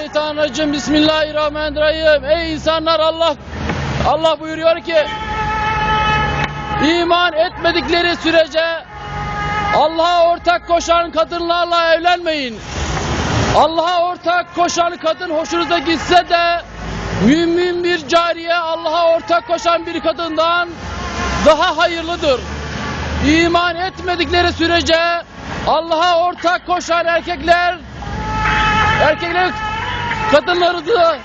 Mineşşeytanirracim. Bismillahirrahmanirrahim. Ey insanlar Allah Allah buyuruyor ki iman etmedikleri sürece Allah'a ortak koşan kadınlarla evlenmeyin. Allah'a ortak koşan kadın hoşunuza gitse de mümin bir cariye Allah'a ortak koşan bir kadından daha hayırlıdır. İman etmedikleri sürece Allah'a ortak koşan erkekler erkekler kadınları da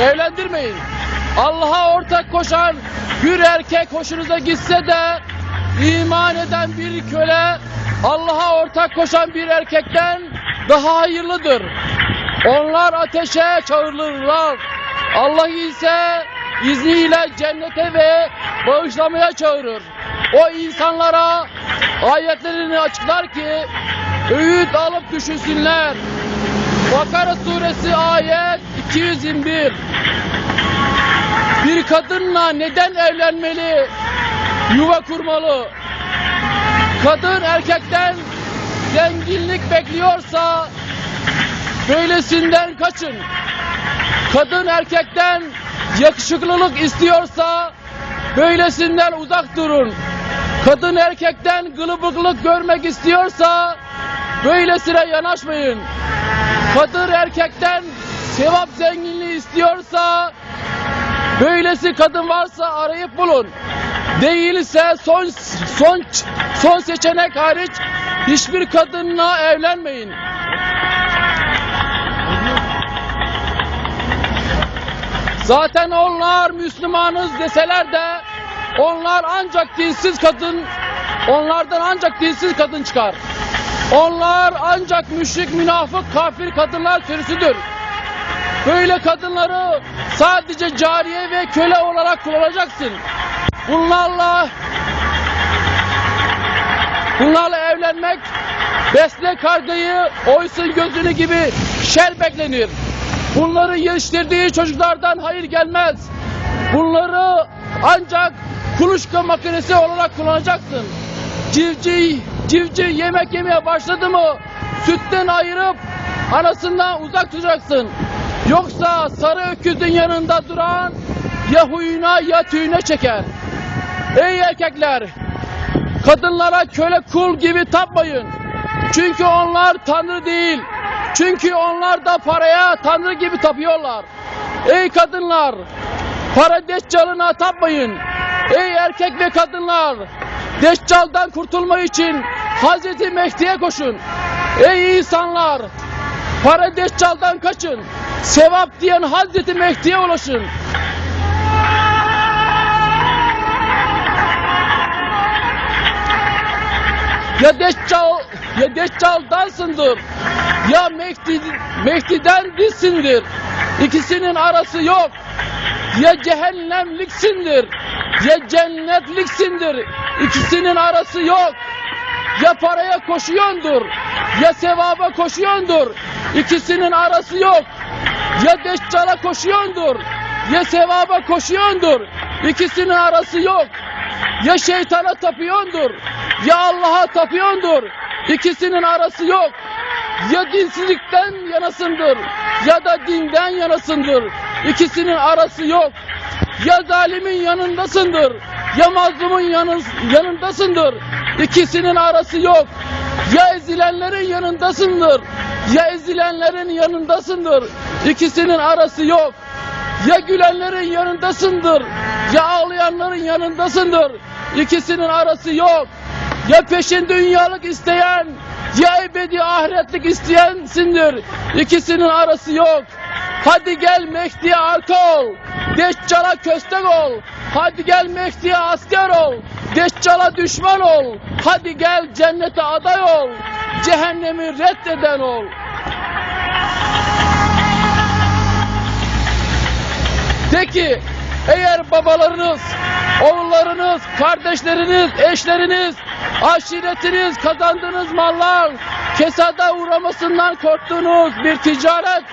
evlendirmeyin. Allah'a ortak koşan bir erkek hoşunuza gitse de iman eden bir köle Allah'a ortak koşan bir erkekten daha hayırlıdır. Onlar ateşe çağırırlar. Allah ise izniyle cennete ve bağışlamaya çağırır. O insanlara ayetlerini açıklar ki öğüt alıp düşünsünler. Bakara suresi ayet 221 Bir kadınla neden evlenmeli? Yuva kurmalı. Kadın erkekten zenginlik bekliyorsa böylesinden kaçın. Kadın erkekten yakışıklılık istiyorsa böylesinden uzak durun. Kadın erkekten gılıbıklık görmek istiyorsa böylesine yanaşmayın. Kadın erkekten sevap zenginliği istiyorsa böylesi kadın varsa arayıp bulun. Değilse son son son seçenek hariç hiçbir kadınla evlenmeyin. Zaten onlar Müslümanız deseler de onlar ancak dinsiz kadın onlardan ancak dinsiz kadın çıkar. Onlar ancak müşrik, münafık, kafir kadınlar sürüsüdür. Böyle kadınları sadece cariye ve köle olarak kullanacaksın. Bunlarla bunlarla evlenmek besle kargayı oysun gözünü gibi şer beklenir. Bunların yetiştirdiği çocuklardan hayır gelmez. Bunları ancak kuluçka makinesi olarak kullanacaksın. Civciv, civciv yemek yemeye başladı mı sütten ayırıp anasından uzak tutacaksın. Yoksa sarı öküzün yanında duran ya huyuna ya tüyüne çeker. Ey erkekler! Kadınlara köle kul gibi tapmayın. Çünkü onlar tanrı değil. Çünkü onlar da paraya tanrı gibi tapıyorlar. Ey kadınlar! Para deccalına tapmayın. Ey erkek ve kadınlar! Deccaldan kurtulma için Hazreti Mehdi'ye koşun. Ey insanlar! Para deccaldan kaçın. Sevap diyen Hazreti Mehdi'ye ulaşın. Ya Deccal, ya Deccal'dansındır. Ya Mehdi, Mehdi'den değilsindir. İkisinin arası yok. Ya cehennemliksindir. Ya cennetliksindir. İkisinin arası yok. Ya paraya koşuyordur. Ya sevaba koşuyordur. İkisinin arası yok. Ya Deccal'a koşuyordur. Ya sevaba koşuyordur. İkisinin arası yok. Ya şeytana tapıyordur. Ya Allah'a tapıyordur. İkisinin arası yok. Ya dinsizlikten yanasındır. Ya da dinden yanasındır. İkisinin arası yok. Ya zalimin yanındasındır. Ya mazlumun yanın, yanındasındır. İkisinin arası yok. Ya ezilenlerin yanındasındır. Ya ezilenlerin yanındasındır. İkisinin arası yok. Ya gülenlerin yanındasındır. Ya ağlayanların yanındasındır. İkisinin arası yok. Ya peşin dünyalık isteyen ya ebedi ahiretlik isteyensindir. İkisinin arası yok. Hadi gel Mehdi'ye arka ol. Deccal'a köstek ol. Hadi gel Mehdi'ye asker ol. Deccal'a düşman ol. Hadi gel cennete aday ol. Cehennemi reddeden ol. De ki eğer babalarınız, oğullarınız, kardeşleriniz, eşleriniz, aşiretiniz, kazandığınız mallar, kesada uğramasından korktuğunuz bir ticaret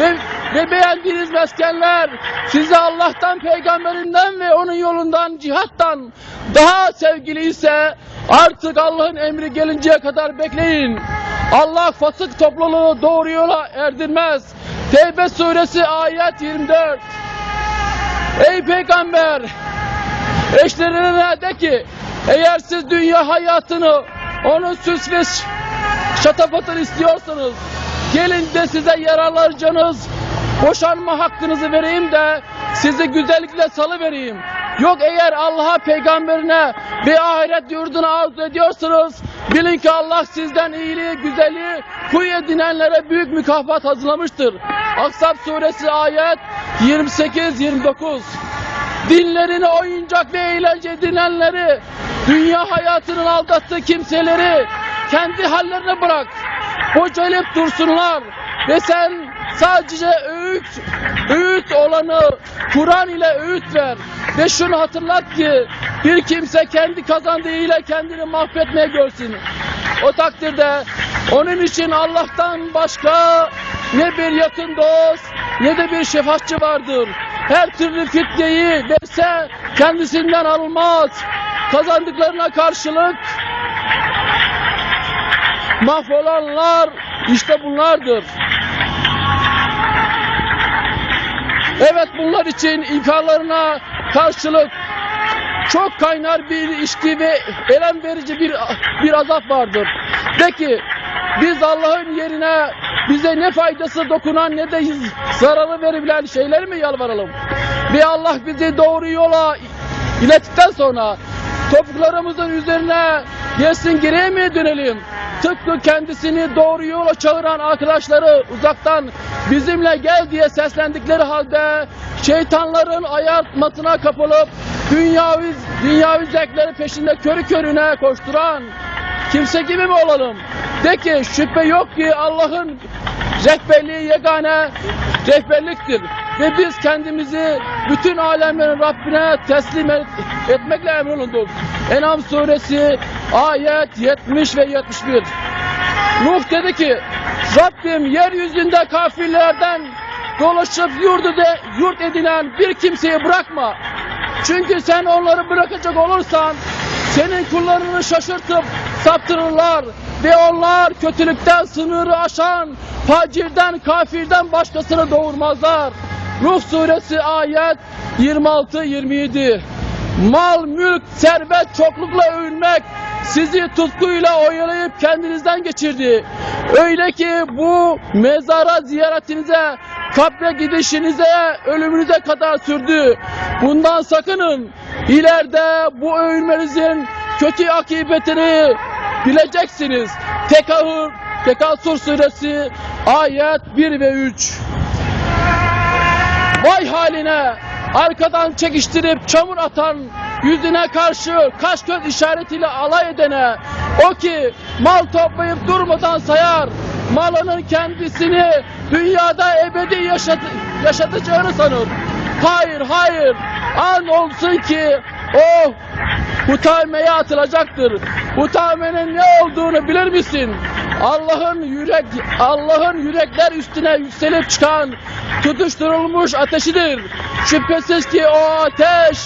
ve, ve beğendiğiniz meskenler size Allah'tan, peygamberinden ve onun yolundan, cihattan daha sevgili ise artık Allah'ın emri gelinceye kadar bekleyin. Allah fasık topluluğu doğru yola erdirmez. Tevbe suresi ayet 24. Ey peygamber! Eşlerine de ki eğer siz dünya hayatını onun süs ve şatafatını istiyorsanız gelin de size yararlanacağınız boşanma hakkınızı vereyim de sizi güzellikle salı vereyim. Yok eğer Allah'a peygamberine ve ahiret yurduna arzu ediyorsanız bilin ki Allah sizden iyiliği, güzelliği kuyu edinenlere büyük mükafat hazırlamıştır. Aksap suresi ayet 28-29 Dinlerini oyuncak ve eğlence edinenleri, dünya hayatının aldattığı kimseleri kendi hallerine bırak. Bocalayıp dursunlar ve sen sadece öğüt, öğüt olanı Kur'an ile öğüt ver. Ve şunu hatırlat ki bir kimse kendi kazandığı ile kendini mahvetmeye görsün. O takdirde onun için Allah'tan başka ne bir yakın dost ne de bir şefaatçi vardır. Her türlü fitneyi verse kendisinden almaz. Kazandıklarına karşılık mahvolanlar işte bunlardır. Evet bunlar için imkanlarına karşılık çok kaynar bir içki ve elem verici bir bir azap vardır. De ki biz Allah'ın yerine bize ne faydası dokunan ne de zararı verebilen şeyleri mi yalvaralım? Ve Allah bizi doğru yola ilettikten sonra topuklarımızın üzerine yesin geriye mi dönelim? Tıpkı kendisini doğru yola çağıran arkadaşları uzaktan bizimle gel diye seslendikleri halde şeytanların ayartmasına kapılıp dünyavi, dünyavi zevkleri peşinde körü körüne koşturan kimse gibi mi olalım? De ki şüphe yok ki Allah'ın rehberliği yegane rehberliktir. Ve biz kendimizi bütün alemlerin Rabbine teslim et- etmekle emrolunduk. Enam suresi ayet 70 ve 71. Nuh dedi ki Rabbim yeryüzünde kafirlerden dolaşıp yurdu de, yurt edinen bir kimseyi bırakma. Çünkü sen onları bırakacak olursan senin kullarını şaşırtıp saptırırlar ve onlar kötülükten sınırı aşan facirden kafirden başkasını doğurmazlar. Ruh suresi ayet 26-27 Mal, mülk, servet, çoklukla övünmek sizi tutkuyla oyalayıp kendinizden geçirdi. Öyle ki bu mezara ziyaretinize, kabre gidişinize, ölümünüze kadar sürdü. Bundan sakının. İleride bu övünmenizin kötü akıbetini bileceksiniz. Tekahür, Tekasür suresi ayet 1 ve 3. Vay haline arkadan çekiştirip çamur atan yüzüne karşı kaş göz işaretiyle alay edene o ki mal toplayıp durmadan sayar malının kendisini dünyada ebedi yaşat yaşatacağını sanır. Hayır hayır an olsun ki o Hutameye atılacaktır. Hutamenin ne olduğunu bilir misin? Allah'ın yürek Allah'ın yürekler üstüne yükselip çıkan tutuşturulmuş ateşidir. Şüphesiz ki o ateş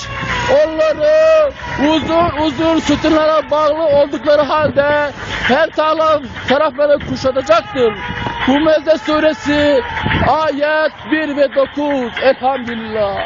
onları uzun uzun sütunlara bağlı oldukları halde her taraf, tarafları kuşatacaktır. Humeze suresi ayet 1 ve 9 Elhamdülillah.